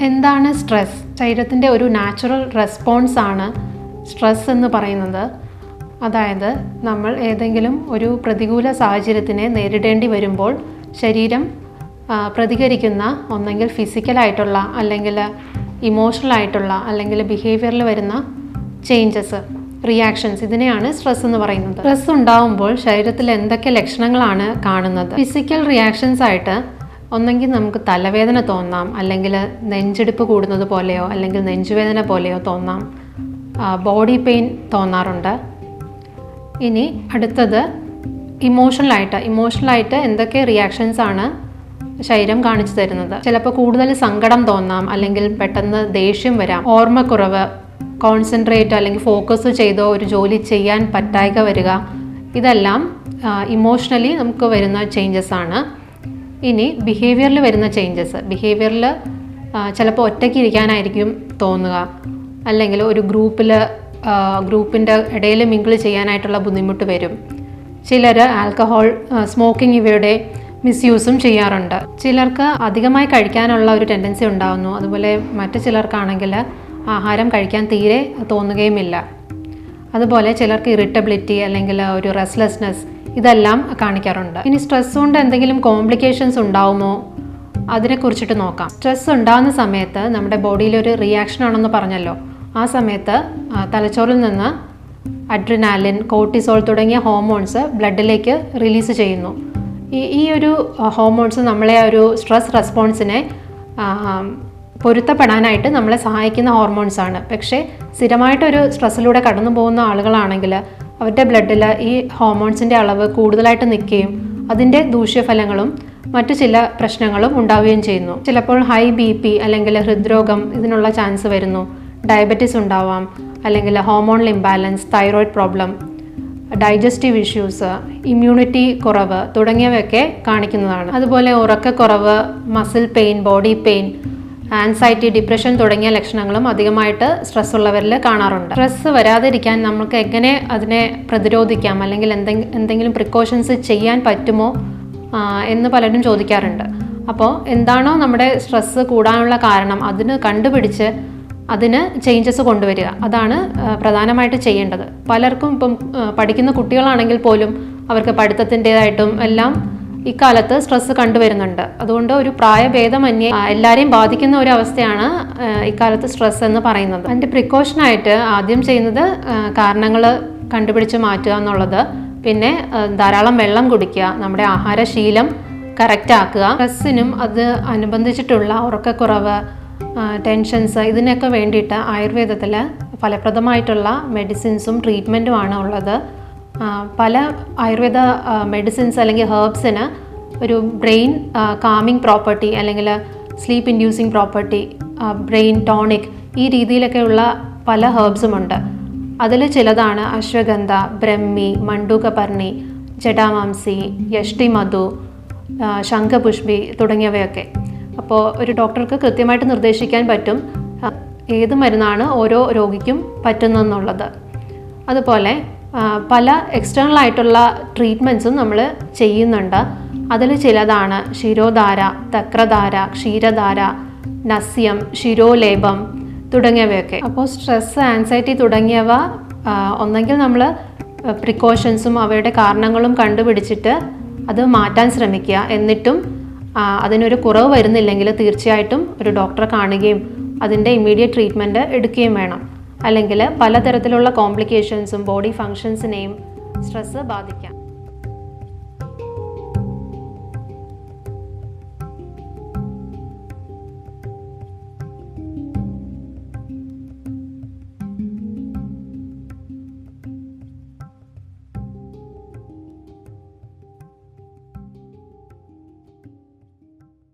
എന്താണ് സ്ട്രെസ് ശരീരത്തിന്റെ ഒരു നാച്ചുറൽ റെസ്പോൺസ് ആണ് സ്ട്രെസ് എന്ന് പറയുന്നത്. അതായത് നമ്മൾ ഏതെങ്കിലും ഒരു പ്രതികൂല സാഹചര്യത്തിനെ നേരിടേണ്ടി വരുമ്പോൾ ശരീരം പ്രതികരിക്കുന്ന ഒന്നെങ്കിൽ ഫിസിക്കലായിട്ടുള്ള അല്ലെങ്കിൽ ഇമോഷണൽ ആയിട്ടുള്ള അല്ലെങ്കിൽ ബിഹേവിയറിൽ വരുന്ന ചേഞ്ചസ് റിയാക്ഷൻസ് ഇതിനെയാണ് സ്ട്രെസ് എന്ന് പറയുന്നത്. സ്ട്രെസ് ഉണ്ടാവുമ്പോൾ ശരീരത്തിൽ എന്തൊക്കെ ലക്ഷണങ്ങളാണ് കാണുന്നത്? ഫിസിക്കൽ റിയാക്ഷൻസ് ആയിട്ട് ഒന്നെങ്കിൽ നമുക്ക് തലവേദന തോന്നാം അല്ലെങ്കിൽ നെഞ്ചിടിപ്പ് കൂടുന്നത് പോലെയോ അല്ലെങ്കിൽ നെഞ്ചുവേദന പോലെയോ തോന്നാം. ബോഡി പെയിൻ തോന്നാറുണ്ട്. ഇനി അടുത്തത് ഇമോഷണലായിട്ട് ഇമോഷണലായിട്ട് എന്തൊക്കെ റിയാക്ഷൻസ് ആണ് ശരീരം കാണിച്ചു തരുന്നത്? ചിലപ്പോൾ കൂടുതൽ സങ്കടം തോന്നാം അല്ലെങ്കിൽ പെട്ടെന്ന് ദേഷ്യം വരാം. ഓർമ്മക്കുറവ് കോൺസെൻട്രേറ്റ് അല്ലെങ്കിൽ ഫോക്കസ് ചെയ്തോ ഒരു ജോലി ചെയ്യാൻ പറ്റായ്ക വരിക. ഇതെല്ലാം ഇമോഷണലി നമുക്ക് വരുന്ന ചേഞ്ചസ് ആണ്. ഇനി ബിഹേവിയറിൽ വരുന്ന ചേഞ്ചസ് ബിഹേവിയറിൽ ചിലപ്പോൾ ഒറ്റയ്ക്ക് ഇരിക്കാനായിരിക്കും തോന്നുക. അല്ലെങ്കിൽ ഒരു ഗ്രൂപ്പിൽ ഗ്രൂപ്പിന്റെ ഇടയിൽ മിങ്കിൾ ചെയ്യാനായിട്ടുള്ള ബുദ്ധിമുട്ട് വരും. ചിലർ ആൽക്കഹോൾ സ്മോക്കിംഗ് ഇവയുടെ മിസ്യൂസും ചെയ്യാറുണ്ട്. ചിലർക്ക് അധികമായി കഴിക്കാനുള്ള ഒരു ടെൻഡൻസി ഉണ്ടാകുന്നു അതുപോലെ മറ്റു ചിലർക്കാണെങ്കിൽ ആഹാരം കഴിക്കാൻ തീരെ തോന്നുകയുമില്ല. അതുപോലെ ചിലർക്ക് ഇറിറ്റബിലിറ്റി അല്ലെങ്കിൽ ഒരു റെസ്ലെസ്നെസ് ഇതെല്ലാം കാണിക്കാറുണ്ട്. ഇനി സ്ട്രെസ് കൊണ്ട് എന്തെങ്കിലും കോംപ്ലിക്കേഷൻസ് ഉണ്ടാവുമോ? അതിനെക്കുറിച്ചിട്ട് നോക്കാം. സ്ട്രെസ് ഉണ്ടാകുന്ന സമയത്ത് നമ്മുടെ ബോഡിയിൽ ഒരു റിയാക്ഷൻ ആണെന്ന് പറഞ്ഞല്ലോ. ആ സമയത്ത് തലച്ചോറിൽ നിന്ന് അഡ്രിനാലിൻ കോർട്ടിസോൾ തുടങ്ങിയ ഹോർമോൺസ് ബ്ലഡിലേക്ക് റിലീസ് ചെയ്യുന്നു. ഈ ഒരു ഹോർമോൺസ് നമ്മളെ ഒരു സ്ട്രെസ് റെസ്പോൺസിനെ പൊരുത്തപ്പെടാനായിട്ട് നമ്മളെ സഹായിക്കുന്ന ഹോർമോൺസ് ആണ്. പക്ഷേ സ്ഥിരമായിട്ടൊരു സ്ട്രെസ്സിലൂടെ കടന്നു പോകുന്ന ആളുകളാണെങ്കിൽ അവരുടെ ബ്ലഡിൽ ഈ ഹോർമോൺസിന്റെ അളവ് കൂടുതലായിട്ട് നിൽക്കുകയും അതിന്റെ ദൂഷ്യഫലങ്ങളും മറ്റു ചില പ്രശ്നങ്ങളും ഉണ്ടാവുകയും ചെയ്യുന്നു. ചിലപ്പോൾ ഹൈ ബി പി അല്ലെങ്കിൽ ഹൃദ്രോഗം ഇതിനുള്ള ചാൻസ് വരുന്നു. ഡയബറ്റിസ് ഉണ്ടാവാം അല്ലെങ്കിൽ hormone imbalance thyroid problem digestive issues immunity കുറവ് തുടങ്ങിയവയൊക്കെ കാണിക്കുന്നതാണ്. അതുപോലെ ഉറക്കക്കുറവ് muscle pain body pain anxiety depression തുടങ്ങിയ ലക്ഷണങ്ങളും അധികമായിട്ട് സ്ട്രെസ് ഉള്ളവരിൽ കാണാറുണ്ട്. സ്ട്രെസ് വരാതിരിക്കാൻ നമുക്ക് എങ്ങനെ അതിനെ പ്രതിരോധിക്കാം? അല്ലെങ്കിൽ എന്തെങ്കിലും പ്രിക്കോഷൻസ് ചെയ്യാൻ പറ്റുമോ? എന്ന് പലരും ചോദിക്കാറുണ്ട്. അപ്പോൾ എന്താണോ നമ്മുടെ സ്ട്രെസ് കൂടാനുള്ള കാരണം അതിന് കണ്ടുപിടിച്ച് അതിന് ചേഞ്ചസ് കൊണ്ടുവരിക. അതാണ് പ്രധാനമായിട്ട് ചെയ്യേണ്ടത്. പലർക്കും ഇപ്പം പഠിക്കുന്ന കുട്ടികളാണെങ്കിൽ പോലും അവർക്ക് പഠിത്തത്തിന്റെതായിട്ടും എല്ലാം ഇക്കാലത്ത് സ്ട്രെസ് കണ്ടുവരുന്നുണ്ട്. അതുകൊണ്ട് ഒരു പ്രായഭേദമന്യേ എല്ലാവരെയും ബാധിക്കുന്ന ഒരു അവസ്ഥയാണ് ഇക്കാലത്ത് സ്ട്രെസ് എന്ന് പറയുന്നത്. അതിന്റെ പ്രിക്കോഷനായിട്ട് ആദ്യം ചെയ്യുന്നത് കാരണങ്ങൾ കണ്ടുപിടിച്ച് മാറ്റുക എന്നുള്ളത്. പിന്നെ ധാരാളം വെള്ളം കുടിക്കുക നമ്മുടെ ആഹാരശീലം കറക്റ്റ് ആക്കുക സ്ട്രെസ്സിനും അത് അനുബന്ധിച്ചിട്ടുള്ള ഉറക്കക്കുറവ് ടെൻഷൻസ് ഇതിനൊക്കെ വേണ്ടിയിട്ട് ആയുർവേദത്തിൽ ഫലപ്രദമായിട്ടുള്ള മെഡിസിൻസും ട്രീറ്റ്മെന്റുമാണ് ഉള്ളത്. പല ആയുർവേദ മെഡിസിൻസ് അല്ലെങ്കിൽ ഹേർബ്സിന് ഒരു ബ്രെയിൻ കാമിങ് പ്രോപ്പർട്ടി അല്ലെങ്കിൽ sleep inducing property brain tonic ഈ രീതിയിലൊക്കെയുള്ള പല ഹേർബ്സും ഉണ്ട് അതിൽ ചിലതാണ് അശ്വഗന്ധ ബ്രഹ്മി മണ്ടൂകപർണി ജഡാമാംസി യഷ്ടി മധു ശംഖപുഷ്പി തുടങ്ങിയവയൊക്കെ. അപ്പോൾ ഒരു ഡോക്ടർക്ക് കൃത്യമായിട്ട് നിർദ്ദേശിക്കാൻ പറ്റും ഏത് മരുന്നാണ് ഓരോ രോഗിക്കും പറ്റുന്നതെന്നുള്ളത്. അതുപോലെ പല എക്സ്റ്റേണൽ ആയിട്ടുള്ള ട്രീറ്റ്മെന്റ്സും നമ്മൾ ചെയ്യുന്നുണ്ട്. അതിൽ ചിലതാണ് ശിരോധാര തക്രധാര ക്ഷീരധാര നസ്യം ശിരോലേപം തുടങ്ങിയവയൊക്കെ. അപ്പോൾ സ്ട്രെസ് ആൻസൈറ്റി തുടങ്ങിയവ ഒന്നെങ്കിൽ നമ്മൾ പ്രിക്കോഷൻസും അവയുടെ കാരണങ്ങളും കണ്ടുപിടിച്ചിട്ട് അത് മാറ്റാൻ ശ്രമിക്കുക. എന്നിട്ടും അതിനൊരു കുറവ് വരുന്നില്ലെങ്കിൽ തീർച്ചയായിട്ടും ഒരു ഡോക്ടറെ കാണുകയും അതിന്റെ ഇമ്മീഡിയറ്റ് ട്രീറ്റ്മെന്റ് എടുക്കുകയും വേണം. അല്ലെങ്കിൽ പലതരത്തിലുള്ള കോംപ്ലിക്കേഷൻസും ബോഡി ഫങ്ഷൻസിനെയും സ്ട്രെസ്സ് ബാധിക്കാം.